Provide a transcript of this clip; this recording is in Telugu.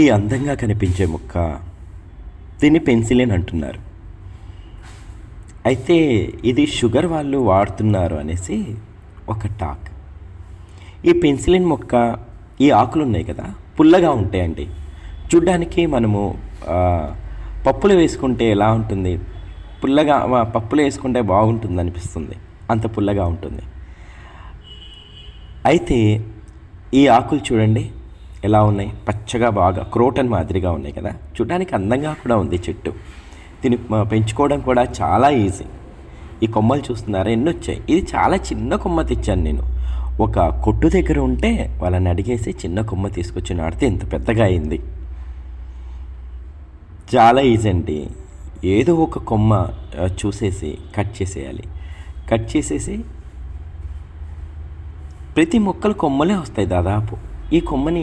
ఈ అందంగా కనిపించే మొక్క దీన్ని పెన్సిలిన్ అంటున్నారు. అయితే ఇది షుగర్ వాళ్ళు వాడుతున్నారు అనేసి ఒక టాక్. ఈ పెన్సిలిన్ మొక్క ఈ ఆకులు ఉన్నాయి కదా పుల్లగా ఉంటాయండి. చూడ్డానికి మనము పప్పులు వేసుకుంటే ఎలా ఉంటుంది? పుల్లగా పప్పులు వేసుకుంటే బాగుంటుంది అనిపిస్తుంది. అంత పుల్లగా ఉంటుంది. అయితే ఈ ఆకులు చూడండి. ఎలా ఉన్నాయి? పచ్చగా బాగా క్రోటన్ మాదిరిగా ఉన్నాయి కదా? చూడడానికి అందంగా కూడా ఉంది చెట్టు. దీన్ని పెంచుకోవడం కూడా చాలా ఈజీ. ఈ కొమ్మలు చూస్తున్నారా? ఎన్ని వచ్చాయి? ఇది చాలా చిన్న కొమ్మ తెచ్చాను నేను. ఒక కొట్టు దగ్గర ఉంటే వాళ్ళని అడిగేసి చిన్న కొమ్మ తీసుకొచ్చి నాడితే ఇంత పెద్దగా అయింది. చాలా ఈజీ అండి. ఏదో ఒక కొమ్మ చూసేసి కట్ చేసేయాలి. కట్ చేసేసి ప్రతి మొక్కలు కొమ్మలే వస్తాయి దాదాపు. ఈ కొమ్మని